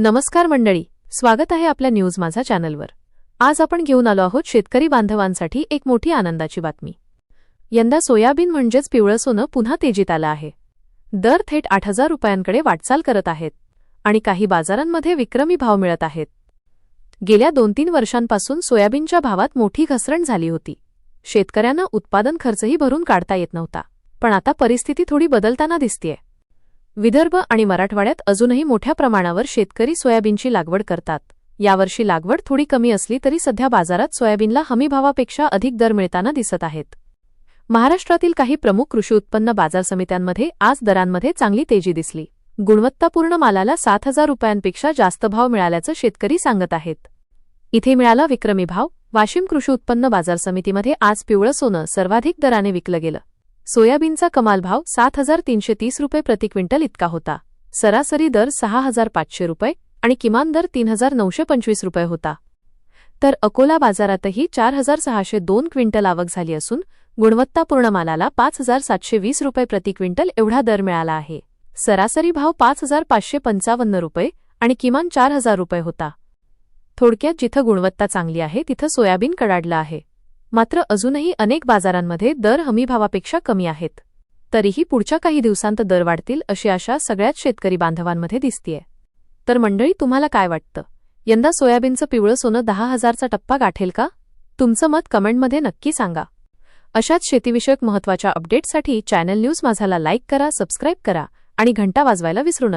नमस्कार मंडळी स्वागत आहे आपल्या न्यूज माझा चॅनलवर. आज आपण घेऊन आलो आहोत शेतकरी बांधवांसाठी एक मोठी आनंदाची बातमी. यंदा सोयाबीन म्हणजेच पिवळं सोनं पुन्हा तेजीत आलं आहे. दर थेट आठ हजार रुपयांकडे वाटचाल करत आहेत आणि काही बाजारांमध्ये विक्रमी भाव मिळत आहेत. गेल्या दोन तीन वर्षांपासून सोयाबीनच्या भावात मोठी घसरण झाली होती. शेतकऱ्यांना उत्पादन खर्चही भरून काढता येत नव्हता. पण आता परिस्थिती थोडी बदलताना दिसतेय. विदर्भ आणि मराठवाड्यात अजूनही मोठ्या प्रमाणावर शेतकरी सोयाबीनची लागवड करतात. यावर्षी लागवड थोडी कमी असली तरी सध्या बाजारात सोयाबीनला हमीभावापेक्षा अधिक दर मिळताना दिसत आहेत. महाराष्ट्रातील काही प्रमुख कृषी उत्पन्न बाजार समित्यांमध्ये आज दरांमध्ये चांगली तेजी दिसली. गुणवत्तापूर्ण मालाला सात हजार रुपयांपेक्षा जास्त भाव मिळाल्याचं शेतकरी सांगत आहेत. इथे मिळाला विक्रमी भाव. वाशिम कृषी उत्पन्न बाजार समितीमध्ये आज पिवळं सोनं सर्वाधिक दराने विकलं गेलं. सोयाबीनचा कमाल भाव सात हजार तीनशे तीस रुपये प्रति क्विंटल इतका होता. सरासरी दर सहा हजार पाचशे रुपये आणि किमान दर तीन हजार नऊशे पंचवीस रुपये होता. तर अकोला बाजारातही चार हजार सहाशे दोन क्विंटल आवक झाली असून गुणवत्तापूर्ण मालाला पाच हजार सातशे वीस रुपये प्रति क्विंटल एवढा दर मिळाला आहे. सरासरी भाव पाच हजार पाचशे पंचावन्न रुपये आणि किमान चार हजार रुपये होता. थोडक्यात जिथं गुणवत्ता चांगली आहे तिथं सोयाबीन कडाडलं आहे. मात्र अजूनही अनेक बाजारांमध्ये दर हमीभावापेक्षा कमी आहेत. तरीही पुढच्या काही दिवसांत दर वाढतील अशी आशा सगळ्याच शेतकरी बांधवांमध्ये दिसतीये. तर मंडळी तुम्हाला काय वाटतं? यंदा सोयाबीनचं पिवळं सोनं दहा हजारचा टप्पा गाठेल का? तुमचं मत कमेंटमध्ये नक्की सांगा. अशाच शेतीविषयक महत्त्वाच्या अपडेट्ससाठी चॅनल न्यूज माझाला लाईक करा सबस्क्राईब करा आणि घंटा वाजवायला विसरू नका.